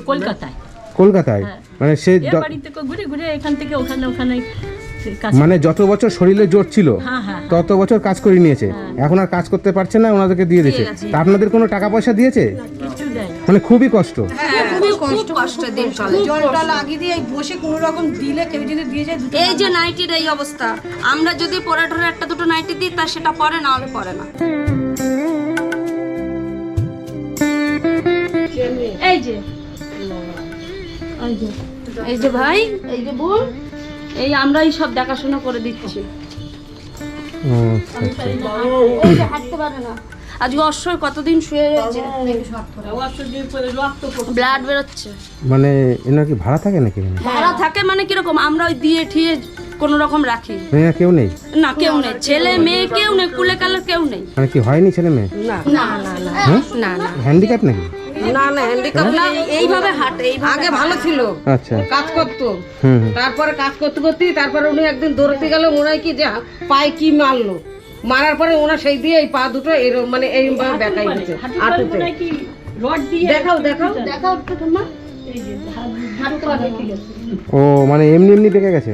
কলকাতায়। কলকাতায়? হ্যাঁ। মানে সে এ য- বাড়ি থেকে ঘুরে ঘুরে এখান থেকে ওখানে ওখানে মানে যত বছর শরীরে জোর ছিল হ্যাঁ হ্যাঁ তত বছর কাজ করে নিয়েছে। এখন আর কাজ করতে পারছে না ওনাদেরকে দিয়ে দিয়েছে। তা আপনাদের কোনো টাকা পয়সা দিয়েছে। মানে খুবই কষ্ট। খুব কষ্ট কষ্টের দিন চলে জলটা লাগিয়ে দিয়ে এই বসে কোনো রকম দিলে কেউ যদি দিয়ে যায় দুটো এই যে নাইটির এই অবস্থা আমরা যদি পরে একটা দুটো নাইটি দিই তা সেটা পরে না হলে পরে না। এই যে এই যে ভাই এই যে বোন এই আমরাই সব দেখাশোনা করে দিচ্ছি। আচ্ছা, আচ্ছা। আজকে অশ্বর কতদিন শুয়ে রয়েছে? ব্লাড বেরোচ্ছে। মানে এনার কি ভাড়া থাকে নাকি? ভাড়া থাকে মানে কীরকম? আমরা ওই দিয়ে ঠিয়ে কোনো রকম রাখি। কেউ নেই? না কেউ নেই। ছেলে মেয়ে কেউ নেই কুলে কেউ নেই। মানে কি হয়নি ছেলে মেয়ে? না না না না না হ্যান্ডিক্যাপ নাকি? না না হ্যান্ডিক্যাপ না, এইভাবে হাঁটে আগে ভালো ছিল। আচ্ছা। কাজ করতো। তারপরে কাজ করতে করতে তারপরে উনি একদিন দৌড়াতে গেল মনে হয় কি যে পায়ে কি মারলো। মারার পরে ওনার সেই দিয়ে এই পা দুটো এরকম মানে মানে কি রড দিয়ে দেখাও দেখাও। দেখাও তো ও মানে এমনি এমনি বেঁকে গেছে?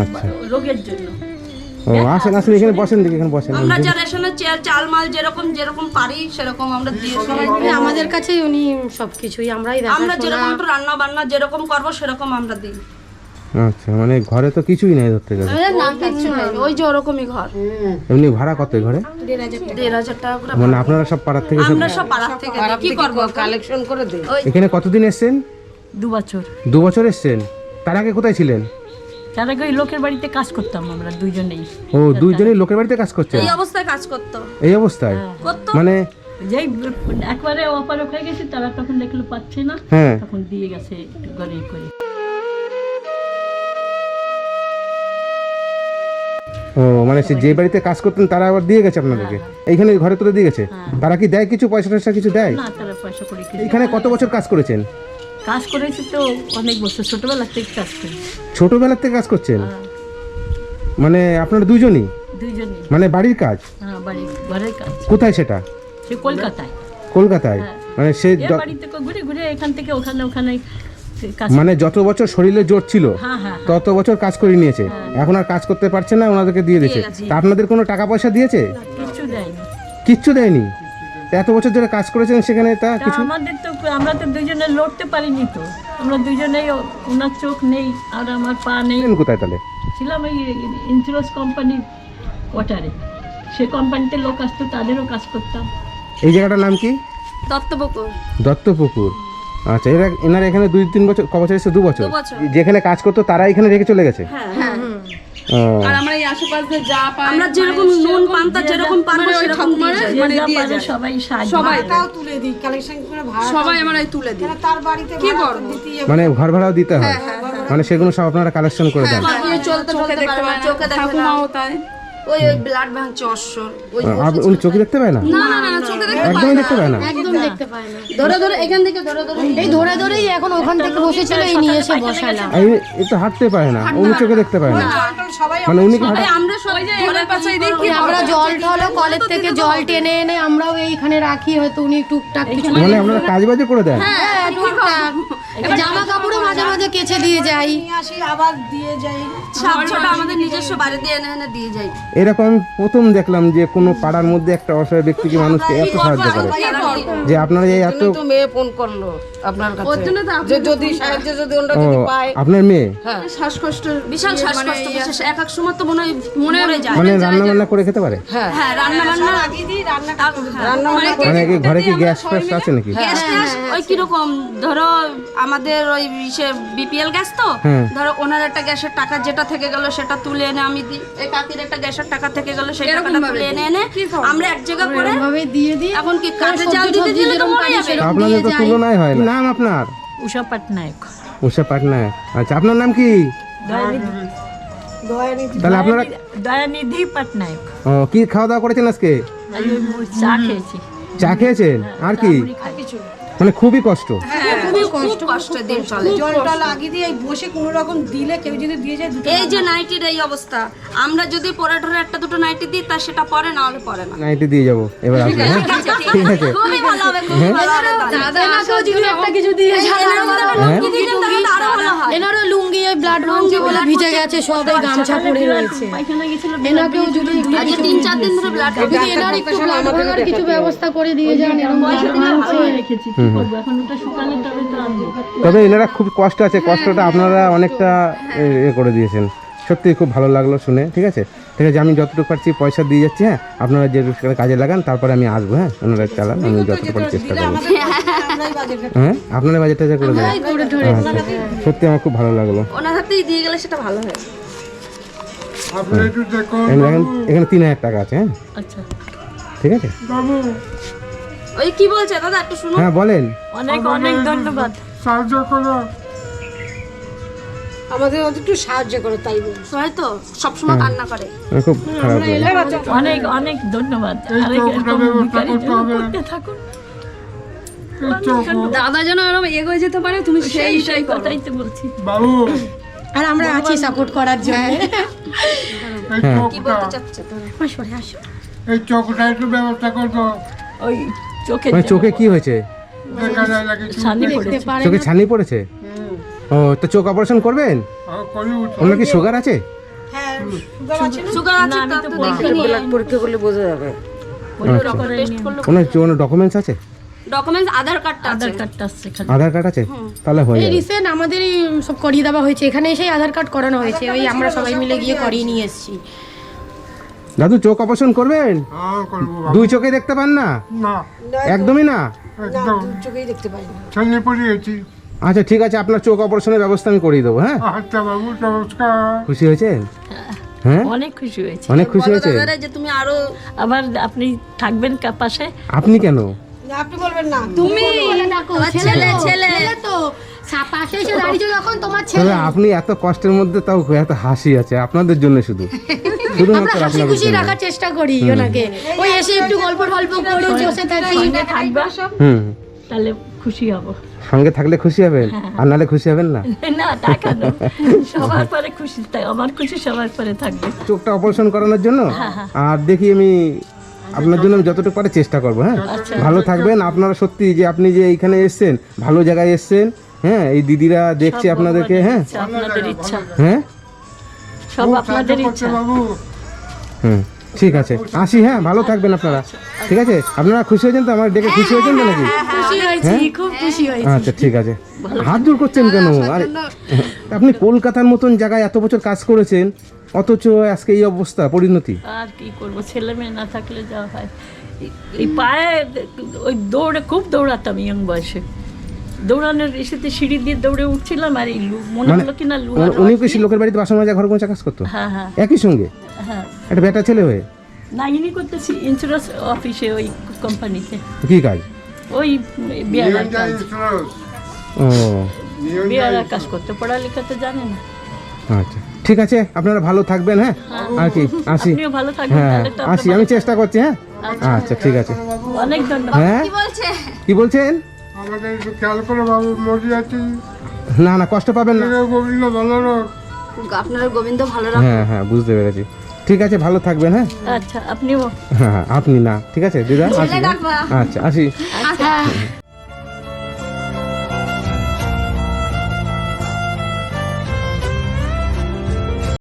আচ্ছা। রোগের জন্য। ও আসেন আসেন এখানে বসেন দেখি এখানে বসেন। আমরা যা রেশনের চেয়ার চাল মাল যেরকম যেরকম পারি সেরকম আমরা দিয়ে দিই। আমাদের কাছেই উনি সবকিছুই আমরাই আমরা যেরকম তো রান্না বান্না যেরকম করব সেরকম আমরা দিই। আচ্ছা মানে ঘরে তো কিছুই নেই ধরতে গেলে। না কিচ্ছু নেই ওই যে ওরকমই ঘর। এমনি ভাড়া কত ঘরে? দেড় হাজার টাকা। করে মানে আপনারা সব পাড়ার থেকে আমরা সব পাড়ার থেকে কি করব? কালেকশন করে দে এখানে কতদিন এসছেন? দু বছর। দু বছর এসছেন? তার আগে কোথায় ছিলেন? তার আগে ওই লোকের বাড়িতে কাজ করতাম আমরা দুইজনেই। ও দুইজনই লোকের বাড়িতে কাজ করছেন এই অবস্থায় কাজ করতো। এই অবস্থায়? করতো। মানে যেই একবারে অপারক হয়ে গেছে তারা তখন দেখল পাচ্ছে না। হ্যাঁ। তখন দিয়ে গেছে করে। ও মানে সে যে বাড়িতে কাজ করতেন তারা আবার দিয়ে গেছে আপনাদেরকে? এইখানে ঘরে তুলে দিয়ে গেছে? তারা কি দেয় কিছু পয়সা টয়সা কিছু দেয়? না তারা পয়সা করে এখানে কত বছর কাজ করেছেন? কাজ করেছি তো অনেক বছর ছোটবেলা থেকে কাজ করি। ছোটবেলার থেকে কাজ করছেন? মানে আপনারা দুজনই? দুইজনেই। মানে বাড়ির কাজ? হ্যাঁ বাড়ি ঘরের কাজ। কোথায় সেটা? সে কলকাতায়। কলকাতায়? মানে সে এ য- বাড়ি থেকে ঘুরে ঘুরে এখান থেকে ওখানে ওখানে মানে যত বছর শরীরে জোর ছিল হ্যাঁ হ্যাঁ তত বছর কাজ করে নিয়েছে। এখন আর কাজ করতে পারছে না ওনাদেরকে দিয়ে দিয়েছে। তা আপনাদের কোনো টাকা পয়সা দিয়েছে? কিছু দেয়নি। কিচ্ছু দেয়নি? এত বছর ধরে কাজ করেছেন সেখানে তা তা কিছু? আমাদের তো আমরা তো দুজনে লড়তে পারিনি তো। আমরা দুজনেই ও- ওনার চোখ নেই আর আমার পা নেই। ছিলেন কোথায় তাহলে? ছিলাম এই ইন্স্যুরেন্স কোম্পানির কোয়ার্টারে সে কোম্পানিতে লোক আসতো তাদেরও কাজ করতাম। এই জায়গাটার নাম কি? দত্তবকুর দত্তপুকুর। আচ্ছা এরা এনারা এখানে দুই তিন বছর ক বছর এসে দু বছর? দু বছর। যেখানে কাজ করতো তারা এখানে রেখে চলে গেছে? হ্যাঁ। ও, আমরা এই আশেপাশে যা পাই আমরা যেরকম নুন পান্তা যেরকম পারব সেরকম দিয়ে যাই। যে যা সবাই সাহায্য সবাই। তাও তুলে দিই কালেকশন করে ভাড়া সবাই আমরা তুলে দিই। তার বাড়িতে কি করব? মানে ঘর ভাড়াও দিতে হয়। মানে সেগুলো সব আপনারা কালেকশন করে দেন। চলতে চলতে দেখতে চোখে দেখে না তাই। ওই ওই ব্লাড ভাঙছে অশ্বর ওই উনি চোখে দেখতে পায় না? না না না চোখে দেখতে দেখতে পায় না? একদম দেখতে পায় না। ধরে ধরে এখান থেকে ধরে ধরে এই ধরে ধরেই এখন ওখান থেকে বসেছিল এই নিয়ে এসে বসালাম। এই একটু হাঁটতে পারে না। উনি চোখে দেখতে পায় না সবাই মানে উনি কি আমরা সবাই ধরে পাশে দেখি। আমরা জল টল কলের থেকে জল টেনে এনে আমরাও এইখানে রাখি হয়তো উনি টুকটাক কিছু মানে আপনারা কাজ বাজও করে দেন? হ্যাঁ টুকটাক। জামা কাপড়ও মাঝে মাঝে কেচে দিয়ে যাই। আসি আবার দিয়ে যাই। আমাদের নিজস্ব বাড়ি দিয়ে এনে এনে দিয়ে যাই। এরকম প্রথম দেখলাম যে কোনো পাড়ার মধ্যে একটা অসহায় ব্যক্তিকে মানুষকে এত সাহায্য করে? যে আপনারা এই এত মেয়ে ফোন করল। আপনার কাছে। যে যদি সাহায্য যদি ওরা যদি পায়। আপনার মেয়ে? শ্বাসকষ্ট বিশাল শ্বাসকষ্ট বিশেষ এক এক সময় তো মনে হয় মরে যায়। মানে রান্না বান্না করে খেতে পারে? হ্যাঁ। রান্না বান্না দিদি রান্না রান্না মানে কি ঘরে কি গ্যাস ফ্যাস আছে নাকি? গ্যাস ওই কীরকম ধরো আমাদের ওই সে বিপিএল গ্যাস তো? ধরো ওনার একটা গ্যাসের টাকা যেটা থেকে গেল সেটা তুলে এনে আমি দিই এই কাকির একটা গ্যাসের টাকা থেকে গেল সেই টাকাটা তুলে এনে এনে আমরা এক জায়গা করে দিয়ে দিই। এখন কি কাঠে জাল দিতে দিলে তো মরে যাবে। আপনাদের তো তুলনাই হয় না। নাম আপনার? উষা পাটনায়ক। উষা পাটনায়ক। আচ্ছা আপনার নাম কি? তাহলে আপনারা দয়ানিধি পাটনায়ক। ও কি খাওয়া দাওয়া করেছেন আজকে? চা খেয়েছি। চা খেয়েছেন? আর কি? মানে খুবই কষ্ট। খুবই কষ্ট কষ্টে দিন চলে। জল টল লাগিয়ে দিয়ে বসে কোনো রকম দিলে কেউ যদি দিয়ে যায় এই যে নাইটির এই অবস্থা। আমরা যদি পরে ধরে একটা দুটো নাইটি দিই তা সেটা পরে না হলে পরে না। নাইটি দিয়ে যাব। এবার আসবে হ্যাঁ? ঠিক আছে খুবই ভালো হবে খুবই ভালো হবে যদি একটা কিছু দিয়ে যায় লুঙ্গি দিলে তাহলে আরও ভালো হয়। এনারও লুঙ্গি ওই ব্লাড লুঙ্গি বলে ভিজে গেছে সব গামছা পরে রয়েছে। এনাকেও যদি তিন চার দিন ধরে ব্লাড যদি এনার একটু ব্লাড ভাঙার কিছু ব্যবস্থা করে দিয়ে যান এরকম পয়সা দিলে ভালো রেখেছি কি করব? এখন ওটা শুকালে তবে তো আনব। তবে এনারা খুব কষ্ট আছে কষ্টটা আপনারা অনেকটা এ এ করে দিয়েছেন। সত্যি খুব ভালো লাগল শুনে ঠিক আছে? ঠিক আছে আমি যতটুকু পারছি পয়সা দিয়ে যাচ্ছি হ্যাঁ? আপনারা যে কাজে লাগান তারপরে আমি আসব হ্যাঁ? ওনারা চালান আমি যতটুকু চেষ্টা করব। হ্যাঁ? আপনারা বাজেটটা যা করে দেবেন করে ধরে আচ্ছা। সত্যি আমার খুব ভালো লাগল। ওনার হাতেই দিয়ে গেলে সেটা ভালো হয়। এখানে দেখেন এখানে তিন হাজার টাকা আছে হ্যাঁ? আচ্ছা। ঠিক আছে? ওই কি বলছে দাদা একটু শুনুন। হ্যাঁ বলেন। অনেক অনেক ধন্যবাদ। আমাদের একটু সাহায্য করো তাই হয়তো সবসময় কান্না করে। আমার খুব অনেক অনেক ধন্যবাদ। আর এরকম করতে থাকুন। দাদা যেন এরকম এগোয় যেতে পারে তুমি সেই সেই কথাই তো বলছি। আর আমরা আছি সাপোর্ট করার জন্য। হ্যাঁ। কি বলতে চাচ্ছে আসো আসো। এই চোখটা একটু ব্যবস্থা ওই চোখে মানে চোখে কি হয়েছে? চোখে ছানি পড়েছে? ও তো চোখ অপারেশন করবেন? করি ওনার কি সুগার আছে? ওনার কোনো ডকুমেন্টস আছে? ডকুমেন্টস আধার কার্ডটা আধার কার্ডটা আসছে খালি আধার কার্ড আছে? তাহলে হয়ে এই যাবে। রিসেন্ট আমাদের সব করিয়ে দেওয়া হয়েছে। এখানে এসে আধার কার্ড করানো হয়েছে। ওই আমরা সবাই মিলে গিয়ে করিয়ে নিয়ে এসেছি। দাদু চোখ অপারেশন করবেন? হ্যাঁ করব বাবু। দুই চোখে দেখতে পান না? না। একদমই না? আচ্ছা ঠিক আছে আপনার চোখ অপারেশনের ব্যবস্থা আমি করিয়ে দেবো হ্যাঁ? আচ্ছা বাবু নমস্কার। খুশি হয়েছেন? হ্যাঁ অনেক খুশি হয়েছে। অনেক খুশি হয়েছে যে তুমি আরও আবার আপনি থাকবেন কা পাশে? আপনি কেন? তুমি ছেলে ছেলে তো পাশে এসে দাঁড়িয়েছো যখন তোমার ছেলে। আপনি এত কষ্টের মধ্যে তাও এত হাসি আছে আপনাদের জন্য শুধু। আমরা হাসি খুশি রাখার চেষ্টা করি ওনাকে। ওই এসে একটু গল্প টল্প করে বসে থাকি। হুম। তাহলে খুশি হব। সঙ্গে থাকলে খুশি হবেন? আর নাহলে খুশি হবেন না? না না সবার পরে খুশি আমার খুশি সবার পরে থাকবে। চোখটা অপারেশন করানোর জন্য? আর দেখি আমি আপনার জন্য আমি যতটুকু পারে চেষ্টা করব হ্যাঁ? ভালো থাকবেন। আপনারা সত্যি যে আপনি যে এইখানে এসছেন ভালো জায়গায় এসছেন হ্যাঁ? এই দিদিরা দেখছে আপনাদেরকে হ্যাঁ? আপনাদের ইচ্ছা। হ্যাঁ? সব আপনাদের ইচ্ছা। বাবু। হুম। ঠিক আছে। আসি হ্যাঁ ভালো থাকবেন আপনারা। ঠিক আছে? আপনারা খুশি হয়েছেন তো? আমার ডেকে খুশি হয়েছেন তো নাকি? খুব খুশি আচ্ছা ঠিক আছে। হাত জোর করছেন কেন? আর আপনি কলকাতার মতন জায়গায় এত বছর কাজ করেছেন অথচ আজকে এই অবস্থা পরিণতি। আর কি করব? ছেলে মেয়ে না থাকলে যা হয়। এই- এই পায়ে ওই দৌড়ে খুব দৌড়াতাম ইয়ং বয়সে। দৌড়ানোর এসেতে সিঁড়ি দিয়ে দৌড়ে উঠছিলাম আর এই মনে মানে হলো কিনা লু উ- উনি কি লোকের বাড়িতে বাসন মাজা ঘর মোছা কাজ করতো? হ্যাঁ হ্যাঁ। একই সঙ্গে? হ্যাঁ। একটা বেটা ছেলে হয়ে? না ইনি করতেছি ইন্স্যুরেন্স অফিসে ওই কোম্পানিতে কি কাজ? ওই বিয়ারার কাজ। ও। বিয়ারার কাজ করতে পড়ালেখা তো জানে না। আচ্ছা ঠিক আছে আপনারা ভালো থাকবেন হ্যাঁ? আর কি আসি। ভালো থাকবেন হ্যাঁ আসি আমি চেষ্টা করছি হ্যাঁ? আচ্ছা ঠিক আছে। অনেক ধন্যবাদ। হ্যাঁ? কি বলছে? কি বলছেন? আমাদের একটু খেয়াল করে বাবু মরে না না কষ্ট পাবেন না। গোবিন্দ ভালো রোগ আপনারা গোবিন্দ ভালো রাখ হ্যাঁ হ্যাঁ বুঝতে পেরেছি। ঠিক আছে ভালো থাকবেন হ্যাঁ? আচ্ছা আপনিও। হ্যাঁ আপনি না ঠিক আছে দিদা? আসি হ্যাঁ? আচ্ছা আসি। হ্যাঁ